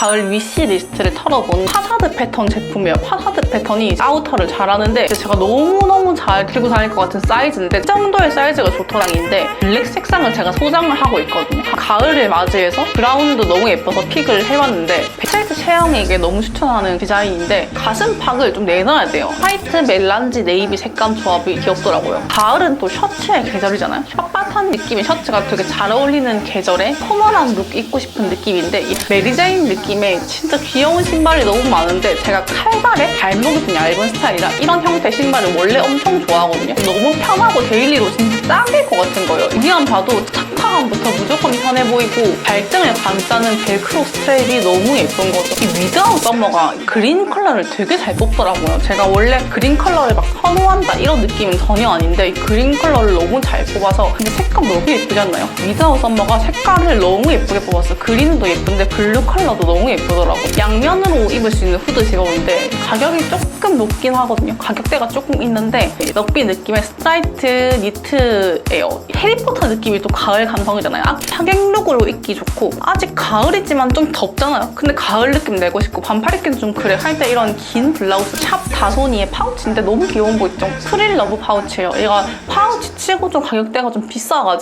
가을 위시 리스트를 털어본 파사드 패턴 제품이에요. 파사드 패턴이 아우터를 잘하는데 제가 너무너무 잘 들고 다닐 것 같은 사이즈인데 이 정도의 사이즈가 좋더랑인데 블랙 색상을 제가 소장을 하고 있거든요. 가을을 맞이해서 브라운도 너무 예뻐서 픽을 해봤는데 스트레이트 체형에게 너무 추천하는 디자인인데 가슴팍을 좀 내놔야 돼요. 화이트 멜란지 네이비 색감 조합이 귀엽더라고요. 가을은 또 셔츠의 계절이잖아요. 빳빳한 느낌의 셔츠가 되게 잘 어울리는 계절에 포멀한 룩 입고 싶은 느낌인데 이 메리제인 느낌의 진짜 귀여운 신발이 너무 많은데 제가 칼발에 발목이 좀 얇은 스타일이라 이런 형태 신발을 원래 엄청 좋아하거든요. 너무 편하고 데일리로 진짜 딱일 것 같은 거예요. 그냥 봐도 착화감부터 무조건 편해 보이고 발등을 감싸는 벨크로 스트랩이 너무 예쁜 거죠. 이 위드아웃 썸머가 그린 컬러를 되게 잘 뽑더라고요. 제가 원래 그린 컬러를 막 선호한다 이런 느낌은 전혀 아닌데 이 그린 컬러를 너무 잘 뽑아서 근데 색감 너무 예쁘지 않나요? 위드아웃 썸머가 색깔을 너무 예쁘게 뽑았어요. 그린도 예쁜데 블루 컬러도 너무 예쁘더라고요. 양면으로 입을 수 있는 후드 직업인데 가격이 조금 높긴 하거든요. 가격대가 조금 있는데 럭비 느낌의 스트라이트 니트예요. 해리포터 느낌이 또 가을 감성이잖아요. 아, 하객룩으로 입기 좋고 아직 가을이지만 좀 덥잖아요. 근데 가을 느낌 내고 싶고 반팔 입기는 좀 그래 할 때 이런 긴 블라우스 샵 다소니의 파우치인데 너무 귀여운 거 있죠? 프릴 러브 파우치예요. 얘가 파우치 치고 좀 가격대가 좀 비싸가지고